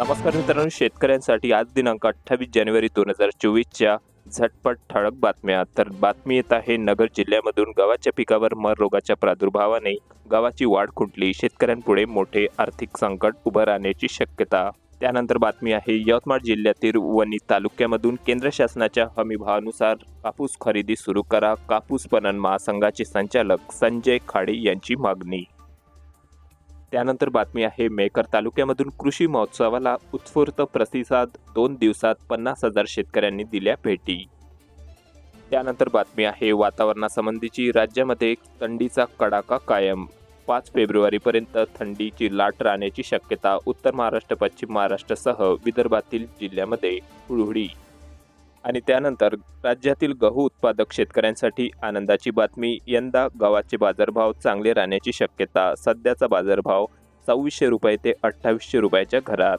नमस्कार मित्रांनो शेतकऱ्यांसाठी आज दिनांक अठ्ठावीस जानेवारी दोन हजार चोवीसच्या झटपट ठळक बातम्या. तर बातमी येत आहे नगर जिल्ह्यामधून गव्हाच्या पिकावर मर रोगाच्या प्रादुर्भावाने गव्हाची वाढ खुंटली. शेतकऱ्यांपुढे मोठे आर्थिक संकट उभं राहण्याची शक्यता. त्यानंतर बातमी आहे यवतमाळ जिल्ह्यातील वणी तालुक्यामधून केंद्र शासनाच्या हमीभावानुसार कापूस खरेदी सुरू करा. कापूस पणन महासंघाचे संचालक संजय खाडे यांची मागणी. त्यानंतर बातमी आहे मेकर तालुक्यामधून कृषी महोत्सवाला उत्स्फूर्त प्रतिसाद दोन दिवसात पन्नास हजार शेतकऱ्यांनी दिल्या भेटी. त्यानंतर बातमी आहे वातावरणासंबंधीची राज्यामध्ये थंडीचा कडाका कायम. पाच फेब्रुवारीपर्यंत थंडीची लाट राहण्याची शक्यता उत्तर महाराष्ट्र पश्चिम महाराष्ट्रासह विदर्भातील जिल्ह्यामध्ये हुळहुळी आणि त्यानंतर राज्यातील गहू उत्पादक शेतकऱ्यांसाठी आनंदाची बातमी. यंदा गव्हाचे बाजारभाव चांगले राहण्याची शक्यता. सध्याचा बाजारभाव सव्वीसशे रुपये ते अठ्ठावीसशे रुपयाच्या घरात.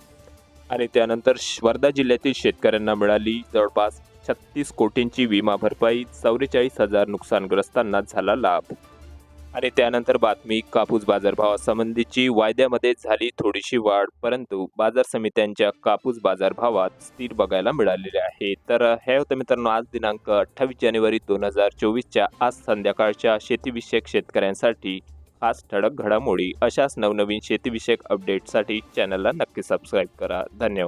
आणि त्यानंतर श- वर्धा जिल्ह्यातील शेतकऱ्यांना मिळाली जवळपास छत्तीस कोटींची विमा भरपाई. चौवेचाळीस हजार नुकसानग्रस्तांना झाला लाभ. आणि त्यानंतर बातमी कापूस बाजारभावासंबंधीची वायद्यामध्ये झाली थोडीशी वाढ परंतु बाजार समित्यांच्या कापूस बाजारभावात स्थिर बघायला मिळालेले आहे. तर हे होतं मित्रांनो आज दिनांक अठ्ठावीस जानेवारी दोन हजार चोवीसच्या आज संध्याकाळच्या शेतीविषयक शेतकऱ्यांसाठी खास ठळक घडामोडी अशाच नवनवीन शेतीविषयक अपडेटसाठी चॅनलला नक्की सबस्क्राईब करा. धन्यवाद.